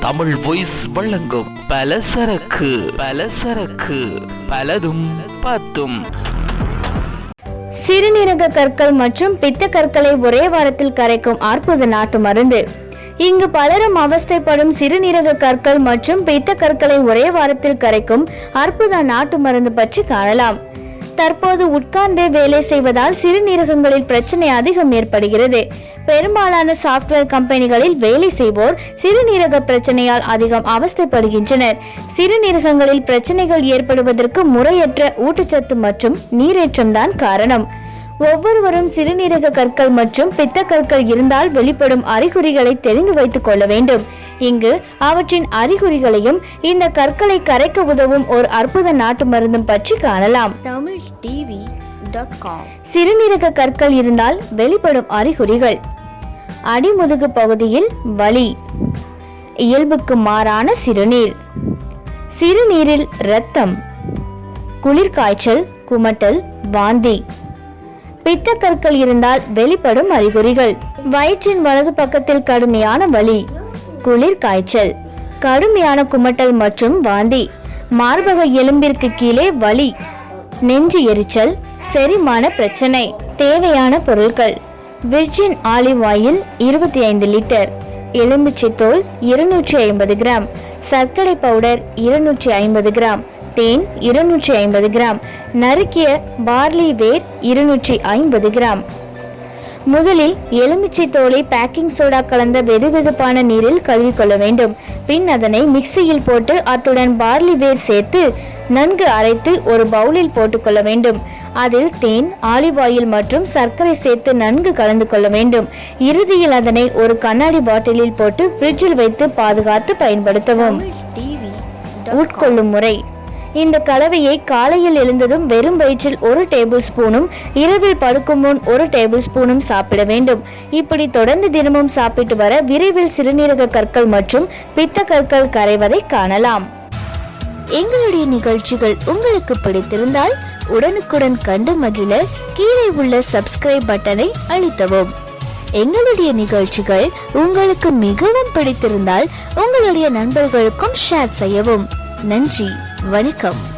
Tamil voice வழங்கும் பலசரக்கு பலசரக்கு பலதும் பத்தும் சிறுநீரக கற்கள் மற்றும் பித்த கற்களை ஒரே வாரத்தில் கரைக்கும் அற்புத நாட்டு மருந்து. இங்கு பலரும் அவஸ்தைப்படும் சிறுநீரக கற்கள் மற்றும் பித்த கற்களை ஒரே வாரத்தில் கரைக்கும் அற்புத நாட்டு மருந்து பற்றி காணலாம். தற்போது உட்கார்ந்தே வேலை செய்வதால் சிறுநீரகங்களில் பிரச்சனை அதிகம் ஏற்படுகிறது. பெரும்பாலான சாஃப்ட்வேர் கம்பெனிகளில் வேலை செய்வோர் சிறுநீரக பிரச்சனையால் அதிகம் அவஸ்தைப்படுகின்றனர். சிறுநீரகங்களில் பிரச்சனைகள் ஏற்படுவதற்கு முறையற்ற ஊட்டச்சத்து மற்றும் நீரேற்றம்தான் காரணம். ஒவ்வொருவரும் சிறுநீரக கற்கள் மற்றும் பித்த கற்கள் இருந்தால் வெளிப்படும் அறிகுறிகளை தெரிந்து வைத்துக் கொள்ள வேண்டும். இங்கு அவற்றின் அறிகுறிகளையும் இந்த கற்களை கரைக்க உதவும் ஒரு அற்புத நாட்டு மருந்தும் பற்றி காணலாம். தமிழ் டிவி சிறுநீரக கற்கள் இருந்தால் வெளிப்படும் அறிகுறிகள். அடிமுதுகு பகுதியில் வலி. இயல்புக்கு மாறான சிறுநீர். சிறுநீரில் இரத்தம். குளிர்காய்ச்சல் குமட்டல் வாந்தி. பித்தக்கற்கள் இருந்தால் வெளிப்படும் அறிகுறிகள். வயிற்றின் வலது பக்கத்தில் கடுமையான வலி குளிர் காய்ச்சல் கடுமையான குமட்டல் மற்றும் வாந்தி மார்பக எலும்பிற்கு கீழே வலி நெஞ்சு எரிச்சல் செரிமான பிரச்சனை தேவையான பொருட்கள் விர்ஜின் ஆலிவ் ஆயில் இருபத்தி ஐந்து லிட்டர் எலுமிச்சை தோல் இருநூற்றி ஐம்பது கிராம் சர்க்கரை பவுடர் இருநூற்றி ஐம்பது கிராம் தேன் இருநூற்றி ஐம்பது கிராம். நறுக்கிய பார்லி வேர் இருநூற்றி ஐம்பது கிராம். முதலில் எலுமிச்சை தோலை பேக்கிங் சோடா கலந்த வெதுவெதுப்பான நீரில் கழுவிக்கொள்ள வேண்டும். பின் அதனை மிக்சியில் போட்டு அத்துடன் பார்லி வேர் சேர்த்து நன்கு அரைத்து ஒரு பவுலில் போட்டுக்கொள்ள வேண்டும். அதில் தேன் ஆலிவ் ஆயில் மற்றும் சர்க்கரை சேர்த்து நன்கு கலந்து கொள்ள வேண்டும். இறுதியில் அதனை ஒரு கண்ணாடி பாட்டிலில் போட்டு ஃப்ரிட்ஜில் வைத்து பாதுகாத்து பயன்படுத்தவும். உட்கொள்ளும் முறை. இந்த கலவையை காலையில் எழுந்ததும் வெறும் வயிற்றில் ஒரு டேபிள் ஸ்பூனும் இரவில் படுக்கும் முன் ஒரு டேபிள் ஸ்பூனும் சாப்பிட வேண்டும். இப்படி தொடர்ந்து தினமும் சாப்பிட்டு வர விரைவில் சிறுநீரக கற்கள் மற்றும் பித்த கற்கள் கரைவதை காணலாம். எங்களுடைய நிகழ்ச்சிகள் உங்களுக்கு பிடித்திருந்தால் உடனுக்குடன் கண்டு மகிழ கீழே உள்ள சப்ஸ்கிரைப் பட்டனை அழுத்தவும். எங்களுடைய நிகழ்ச்சிகள் உங்களுக்கு மிகவும் பிடித்திருந்தால் உங்களுடைய நண்பர்களுக்கும் ஷேர் செய்யவும். நன்றி. வணக்கம்.